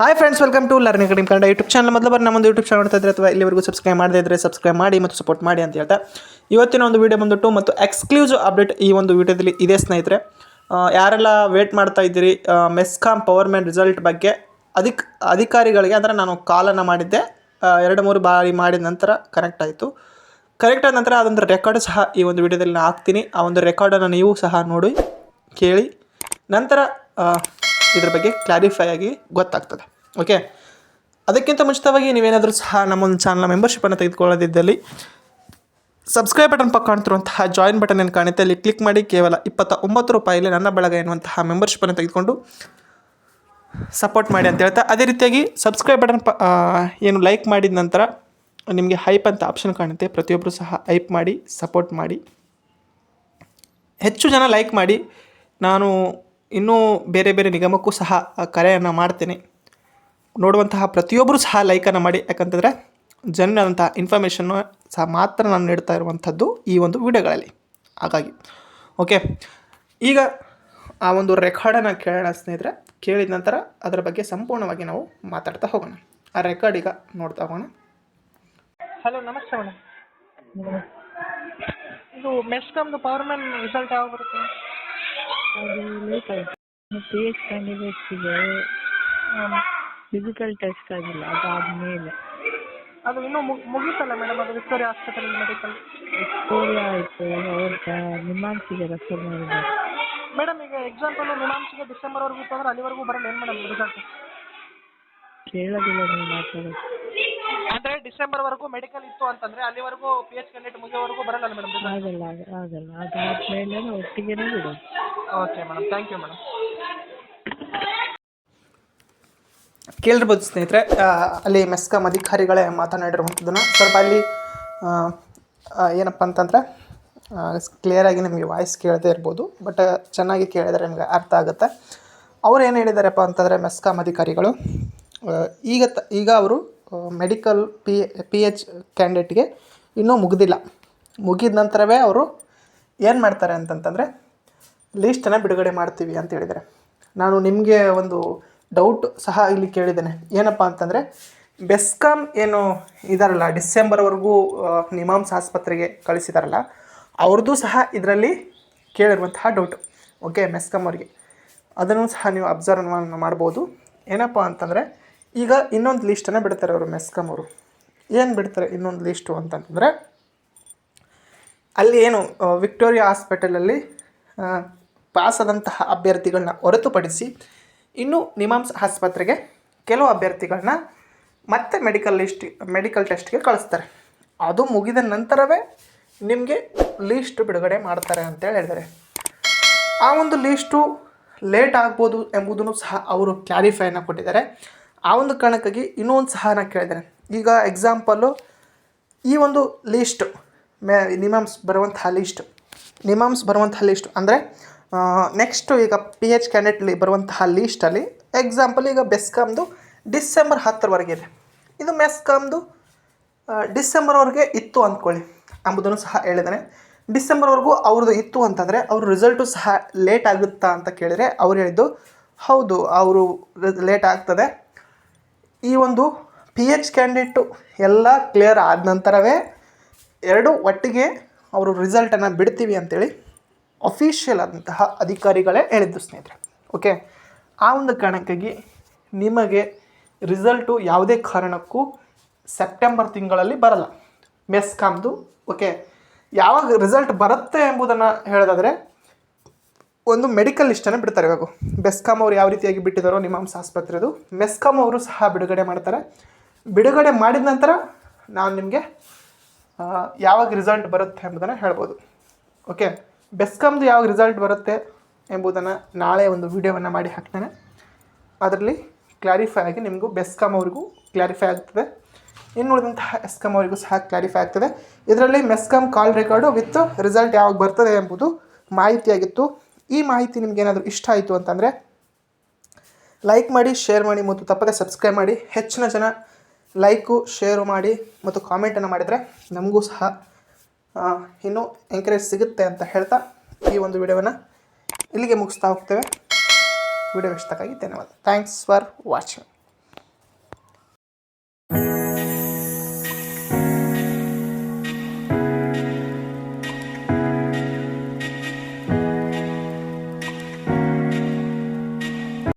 Hi friends welcome to learning ಕಡಿಮೆ Kannada YouTube channel ಮೊದಲು ಬಾರಿ ನಮ್ಮೊಂದು ಯೂಟ್ಯೂಬ್ ಚಾನಲ್ ನೋಡ್ತಾ ಇದ್ರೆ ಅಥವಾ ಇಲ್ಲಿವರೆಗೂ ಸಬ್ಸ್ಕ್ರೈಬ್ ಮಾಡದೇ ಇದ್ರೆ ಸಬ್ಸ್ಕ್ರೈಬ್ ಮಾಡಿ ಮತ್ತು ಸಪೋರ್ಟ್ ಮಾಡಿ ಅಂತ ಹೇಳ್ತಾ. ಇವತ್ತಿನ ಒಂದು ವೀಡಿಯೋ ಬಂದುಬಿಟ್ಟು ಮತ್ತು ಎಕ್ಸ್ಕ್ಲೂಸಿವ್ ಅಪ್ಡೇಟ್ ಈ ಒಂದು ವಿಡಿಯೋದಲ್ಲಿ ಇದೆ ಸ್ನೇಹಿತರೆ. ಯಾರೆಲ್ಲ ವೇಟ್ ಮಾಡ್ತಾ ಇದ್ದೀರಿ ಮೆಸ್ಕಾಮ್ ಪವರ್ ಮ್ಯಾನ್ ರಿಸಲ್ಟ್ ಬಗ್ಗೆ ಅಧಿಕ್, ಅಧಿಕಾರಿಗಳಿಗೆ ಅಂದರೆ ನಾನು ಕಾಲನ್ನು ಮಾಡಿದ್ದೆ. ಎರಡು ಮೂರು ಬಾರಿ ಮಾಡಿದ ನಂತರ ಕನೆಕ್ಟ್ ಆಯಿತು. ಕರೆಕ್ಟ್ ಆದ ನಂತರ ಅದೊಂದು ರೆಕಾರ್ಡ್ ಸಹ ಈ ಒಂದು ವಿಡಿಯೋದಲ್ಲಿ ನಾನು ಹಾಕ್ತೀನಿ. ಆ ಒಂದು ರೆಕಾರ್ಡನ್ನು ನೀವು ಸಹ ನೋಡಿ, ಕೇಳಿ. ನಂತರ ಇದ್ರ ಬಗ್ಗೆ ಕ್ಲಾರಿಫೈ ಆಗಿ ಗೊತ್ತಾಗ್ತದೆ. ಓಕೆ ಅದಕ್ಕಿಂತ ಮುಂಚಿತವಾಗಿ ನೀವೇನಾದರೂ ಸಹ ನಮ್ಮೊಂದು ಚಾನಲ್ನ ಮೆಂಬರ್ಶಿಪ್ಪನ್ನು ತೆಗೆದುಕೊಳ್ಳೋದಿದ್ದಲ್ಲಿ ಸಬ್ಸ್ಕ್ರೈಬ್ ಬಟನ್ ಪಕ್ಕ ಕಾಣ್ತಿರುವಂತಹ ಜಾಯಿನ್ ಬಟನ್ ಏನು ಕಾಣುತ್ತೆ. ಅಲ್ಲಿ ಕ್ಲಿಕ್ ಮಾಡಿ ಕೇವಲ ಇಪ್ಪತ್ತ ಒಂಬತ್ತು ರೂಪಾಯಿಲಿ ನನ್ನ ಬಳಗ ಎನ್ನುವಂತಹ ಮೆಂಬರ್ಶಿಪ್ಪನ್ನು ತೆಗೆದುಕೊಂಡು ಸಪೋರ್ಟ್ ಮಾಡಿ ಅಂತ ಹೇಳ್ತಾ, ಅದೇ ರೀತಿಯಾಗಿ ಸಬ್ಸ್ಕ್ರೈಬ್ ಬಟನ್ ಏನು ಲೈಕ್ ಮಾಡಿದ ನಂತರ ನಿಮಗೆ ಹೈಪ್ ಅಂತ ಆಪ್ಷನ್ ಕಾಣುತ್ತೆ. ಪ್ರತಿಯೊಬ್ಬರು ಸಹ ಹೈಪ್ ಮಾಡಿ ಸಪೋರ್ಟ್ ಮಾಡಿ. ಹೆಚ್ಚು ಜನ ಲೈಕ್ ಮಾಡಿ, ನಾನು ಇನ್ನೂ ಬೇರೆ ಬೇರೆ ನಿಗಮಕ್ಕೂ ಸಹ ಕರೆಯನ್ನು ಮಾಡ್ತೀನಿ. ನೋಡುವಂತಹ ಪ್ರತಿಯೊಬ್ಬರು ಸಹ ಲೈಕನ್ನು ಮಾಡಿ. ಯಾಕಂತಂದರೆ ಜನರಂತಹ ಇನ್ಫಾರ್ಮೇಷನ್ನು ಸಹ ಮಾತ್ರ ನಾನು ನೀಡ್ತಾ ಇರುವಂಥದ್ದು ಈ ಒಂದು ವಿಡಿಯೋಗಳಲ್ಲಿ. ಹಾಗಾಗಿ ಓಕೆ ಈಗ ಆ ಒಂದು ರೆಕಾರ್ಡನ್ನು ಕೇಳೋಣ ಸ್ನೇಹಿತರೆ. ಕೇಳಿದ ನಂತರ ಅದರ ಬಗ್ಗೆ ಸಂಪೂರ್ಣವಾಗಿ ನಾವು ಮಾತಾಡ್ತಾ ಹೋಗೋಣ. ಆ ರೆಕಾರ್ಡ್ ಈಗ ನೋಡ್ತಾ ಹೋಗೋಣ. ಹಲೋ ನಮಸ್ತೆ ಮೇಡಮ್ ಇದು ಮೆಸ್ಕಾಮ್ದು ಪವರ್ ಮ್ಯಾನ್ ರಿಸಲ್ಟ್ ಯಾವಾಗ ಬರುತ್ತೆ? ಅದು ಲೇಟ್ ಆಯಿತು ಪಿ ಎಚ್ ಕ್ಯಾಂಡಿಡೇಟ್ಸಿಗೆ ಫಿಸಿಕಲ್ ಟೆಸ್ಟ್ ಆಗಿಲ್ಲ ಆದ್ಮೇಲೆ ಅದು ಇನ್ನೂ ಮುಗ್ ಮುಗೀತಲ್ಲ ಮೇಡಮ್ ಅದು ವಿಕ್ಟೋರಿಯಾ ಆಸ್ಪತ್ರೆ ಮೆಡಿಕಲ್ ವಿಕ್ಟೋರಿಯಾ ಆಯಿತು ಅವ್ರ ನಿಮಾನ್ಸಿಗೆ ರೆಫರ್ ಮಾಡಿದ್ದಾರೆ ಮೇಡಮ್ ಈಗ ಎಕ್ಸಾಂಪಲ್ ಮೀಮಾಂಸಿಗೆ ಡಿಸೆಂಬರ್ವರೆಗೂ ಇತ್ತು ಅಂದ್ರೆ ಅಲ್ಲಿವರೆಗೂ ಬರಲ್ಲ. ಏನು ಮೇಡಮ್ ರಿಸಲ್ಟ್ ಕೇಳೋದಿಲ್ಲ ನೀವು ಮಾತಾಡೋದು. ಅಂದರೆ ಡಿಸೆಂಬರ್ವರೆಗೂ ಮೆಡಿಕಲ್ ಇತ್ತು ಅಂತಂದ್ರೆ ಅಲ್ಲಿವರೆಗೂ ಪಿ ಎಚ್ ಕ್ಯಾಂಡಿಡೇಟ್ ಮುಗಿಯೋವರೆಗೂ ಬರಲ್ಲ ಮೇಡಮ್ ಆಗಲ್ಲ ಆಗ- ಆಗಲ್ಲ. ಅದಾದಮೇಲೆ ಒಟ್ಟಿಗೆನೇ ಬಿಡೋದು okay madam thank you madam ಕೇಳಿರ್ಬೋದು ಸ್ನೇಹಿತರೆ ಅಲ್ಲಿ ಮೆಸ್ಕಾಂ ಅಧಿಕಾರಿಗಳೇ ಮಾತನಾಡಿರುವಂಥದ್ದನ್ನು ಸ್ವಲ್ಪ ಅಲ್ಲಿ ಏನಪ್ಪ ಅಂತಂದರೆ ಕ್ಲಿಯರಾಗಿ ನಿಮಗೆ ವಾಯ್ಸ್ ಕೇಳದೇ ಇರ್ಬೋದು ಬಟ್ ಚೆನ್ನಾಗಿ ಕೇಳಿದರೆ ನಿಮಗೆ ಅರ್ಥ ಆಗುತ್ತೆ. ಅವ್ರು ಏನು ಹೇಳಿದಾರಪ್ಪ ಅಂತಂದರೆ, ಮೆಸ್ಕಾಂ ಅಧಿಕಾರಿಗಳು ಈಗ ತ, ಈಗ ಅವರು ಮೆಡಿಕಲ್ ಪಿ ಪಿ ಎಚ್ ಕ್ಯಾಂಡಿಡೇಟ್ಗೆ ಇನ್ನೂ ಮುಗಿದಿಲ್ಲ. ಮುಗಿದ ನಂತರವೇ ಅವರು ಏನು ಮಾಡ್ತಾರೆ ಅಂತಂತಂದರೆ ಲೀಸ್ಟನ್ನು ಬಿಡುಗಡೆ ಮಾಡ್ತೀವಿ ಅಂತ ಹೇಳಿದ್ದಾರೆ ನಾನು ನಿಮಗೆ ಒಂದು ಡೌಟ್ ಸಹ ಇಲ್ಲಿ ಕೇಳಿದ್ದೇನೆ. ಏನಪ್ಪ ಅಂತಂದರೆ ಬೆಸ್ಕಾಮ್ ಏನು ಇದಾರಲ್ಲ, ಡಿಸೆಂಬರ್ವರೆಗೂ ನಿಮಾಮ್ಸ್ ಆಸ್ಪತ್ರೆಗೆ ಕಳಿಸಿದಾರಲ್ಲ ಅವ್ರದ್ದು ಸಹ ಇದರಲ್ಲಿ ಕೇಳಿರುವಂತಹ ಡೌಟು ಓಕೆ ಮೆಸ್ಕಾಮ್ ಅವರಿಗೆ. ಅದನ್ನು ಸಹ ನೀವು ಅಬ್ಸರ್ವ್ ಮಾಡ್ಬೋದು. ಏನಪ್ಪ ಅಂತಂದರೆ, ಈಗ ಇನ್ನೊಂದು ಲೀಸ್ಟನ್ನು ಬಿಡ್ತಾರೆ ಅವರು ಮೆಸ್ಕಾಮ್ ಅವರು. ಏನು ಬಿಡ್ತಾರೆ ಇನ್ನೊಂದು ಲೀಸ್ಟು ಅಂತಂದರೆ, ಅಲ್ಲಿ ಏನು ವಿಕ್ಟೋರಿಯಾ ಹಾಸ್ಪಿಟಲಲ್ಲಿ ಪಾಸಾದಂತಹ ಅಭ್ಯರ್ಥಿಗಳನ್ನ ಹೊರತುಪಡಿಸಿ ಇನ್ನು ನಿಮಾಮ್ಸ್ ಆಸ್ಪತ್ರೆಗೆ ಕೆಲವು ಅಭ್ಯರ್ಥಿಗಳನ್ನ ಮತ್ತೆ ಮೆಡಿಕಲ್ ಲಿಸ್ಟ್ ಮೆಡಿಕಲ್ ಟೆಸ್ಟ್ಗೆ ಕಳಿಸ್ತಾರೆ. ಅದು ಮುಗಿದ ನಂತರವೇ ನಿಮಗೆ ಲೀಸ್ಟ್ ಬಿಡುಗಡೆ ಮಾಡ್ತಾರೆ ಅಂತೇಳಿ ಹೇಳಿದ್ದಾರೆ. ಆ ಒಂದು ಲೀಸ್ಟು ಲೇಟ್ ಆಗ್ಬೋದು ಎಂಬುದನ್ನು ಸಹ ಅವರು ಕ್ಲಾರಿಫೈನ ಕೊಟ್ಟಿದ್ದಾರೆ. ಆ ಒಂದು ಕಾರಣಕ್ಕಾಗಿ ಇನ್ನೊಂದು ಸಹ ನಾನು ಕೇಳಿದ್ದಾರೆ. ಈಗ ಎಕ್ಸಾಂಪಲ್ಲು ಈ ಒಂದು ಲೀಸ್ಟು ಮೇ ನಿಮಾಮ್ಸ್ ಬರುವಂತಹ ಲೀಸ್ಟ್ ನಿಮಾಮ್ಸ್ ಬರುವಂತಹ ಲೀಸ್ಟ್ ಅಂದರೆ ನೆಕ್ಸ್ಟು ಈಗ ಪಿ ಎಚ್ ಕ್ಯಾಂಡಿಡೇಟ್ಲಿ ಬರುವಂತಹ ಲೀಸ್ಟಲ್ಲಿ ಎಕ್ಸಾಂಪಲ್ ಈಗ ಬೆಸ್ಕಾಮ್ದು ಡಿಸೆಂಬರ್ ಹತ್ತರವರೆಗೆ ಇದೆ. ಇದು ಮೆಸ್ಕಾಮ್ದು ಡಿಸೆಂಬರ್ವರೆಗೆ ಇತ್ತು ಅಂದ್ಕೊಳ್ಳಿ. ಎಂಬುದನ್ನು ಸಹ ಹೇಳಿದ್ದಾನೆ ಡಿಸೆಂಬರ್ವರೆಗೂ ಅವ್ರದ್ದು ಇತ್ತು ಅಂತಂದರೆ ಅವ್ರ ರಿಸಲ್ಟು ಸಹ ಲೇಟ್ ಆಗುತ್ತಾ ಅಂತ ಕೇಳಿದರೆ ಅವ್ರು ಹೇಳಿದ್ದು, ಹೌದು, ಅವರು ಲೇಟ್ ಆಗ್ತದೆ. ಈ ಒಂದು ಪಿ ಎಚ್ ಕ್ಯಾಂಡಿಡೇಟು ಎಲ್ಲ ಕ್ಲಿಯರ್ ಆದ ನಂತರವೇ ಎರಡು ಒಟ್ಟಿಗೆ ಅವರು ರಿಸಲ್ಟನ್ನು ಬಿಡ್ತೀವಿ ಅಂತೇಳಿ ಅಫಿಷಿಯಲ್ ಆದಂತಹ ಅಧಿಕಾರಿಗಳೇ ಹೇಳಿದ್ದು ಸ್ನೇಹಿತರೆ ಓಕೆ ಆ ಒಂದು ಕಾರಣಕ್ಕಾಗಿ ನಿಮಗೆ ರಿಸಲ್ಟು ಯಾವುದೇ ಕಾರಣಕ್ಕೂ ಸೆಪ್ಟೆಂಬರ್ ತಿಂಗಳಲ್ಲಿ ಬರಲ್ಲ. ಮೆಸ್ಕಾಮ್ದು ಓಕೆ ಯಾವಾಗ ರಿಸಲ್ಟ್ ಬರುತ್ತೆ ಎಂಬುದನ್ನು ಹೇಳೋದಾದರೆ, ಒಂದು ಮೆಡಿಕಲ್ ಲಿಸ್ಟನ್ನು ಬಿಡ್ತಾರೆ ಇವಾಗ. ಬೆಸ್ಕಾಮ್ ಅವರು ಯಾವ ರೀತಿಯಾಗಿ ಬಿಟ್ಟಿದ್ದಾರೋ ನಿಮಾಮ್ಸ್ ಆಸ್ಪತ್ರೆದು ಮೆಸ್ಕಾಮ್ ಅವರು ಸಹ ಬಿಡುಗಡೆ ಮಾಡ್ತಾರೆ. ಬಿಡುಗಡೆ ಮಾಡಿದ ನಂತರ ನಾನು ನಿಮಗೆ ಯಾವಾಗ ರಿಸಲ್ಟ್ ಬರುತ್ತೆ ಎಂಬುದನ್ನು ಹೇಳ್ಬೋದು ಓಕೆ ಬೆಸ್ಕಾಮ್ದು ಯಾವಾಗ ರಿಸಲ್ಟ್ ಬರುತ್ತೆ ಎಂಬುದನ್ನು ನಾಳೆ ಒಂದು ವಿಡಿಯೋವನ್ನು ಮಾಡಿ ಹಾಕ್ತೇನೆ. ಅದರಲ್ಲಿ ಕ್ಲಾರಿಫೈ ಆಗಿ ನಿಮಗೂ ಬೆಸ್ಕಾಮ್ ಅವರಿಗೂ ಕ್ಲಾರಿಫೈ ಆಗ್ತದೆ. ಇನ್ನು ಉಳಿದಂತಹ ಎಸ್ಕಾಮ್ ಅವರಿಗೂ ಸಹ ಕ್ಲಾರಿಫೈ ಆಗ್ತದೆ. ಇದರಲ್ಲಿ MESCOM call record with result ಯಾವಾಗ ಬರ್ತದೆ ಎಂಬುದು ಮಾಹಿತಿಯಾಗಿತ್ತು. ಈ ಮಾಹಿತಿ ನಿಮಗೇನಾದರೂ ಇಷ್ಟ ಆಯಿತು ಅಂತಂದರೆ ಲೈಕ್ ಮಾಡಿ ಶೇರ್ ಮಾಡಿ ಮತ್ತು ತಪ್ಪದೆ ಸಬ್ಸ್ಕ್ರೈಬ್ ಮಾಡಿ. ಹೆಚ್ಚಿನ ಜನ ಲೈಕು ಶೇರು ಮಾಡಿ ಮತ್ತು ಕಾಮೆಂಟನ್ನು ಮಾಡಿದರೆ ನಮಗೂ ಸಹ ಇನ್ನೂ ಎಂಕರೇಜ್ ಸಿಗುತ್ತೆ ಅಂತ ಹೇಳ್ತಾ ಈ ಒಂದು ವಿಡಿಯೋವನ್ನು ಇಲ್ಲಿಗೆ ಮುಗಿಸ್ತಾ ಹೋಗ್ತೇವೆ. ವಿಡಿಯೋ ಇಷ್ಟಕ್ಕಾಗಿ ಧನ್ಯವಾದ. Thanks for watching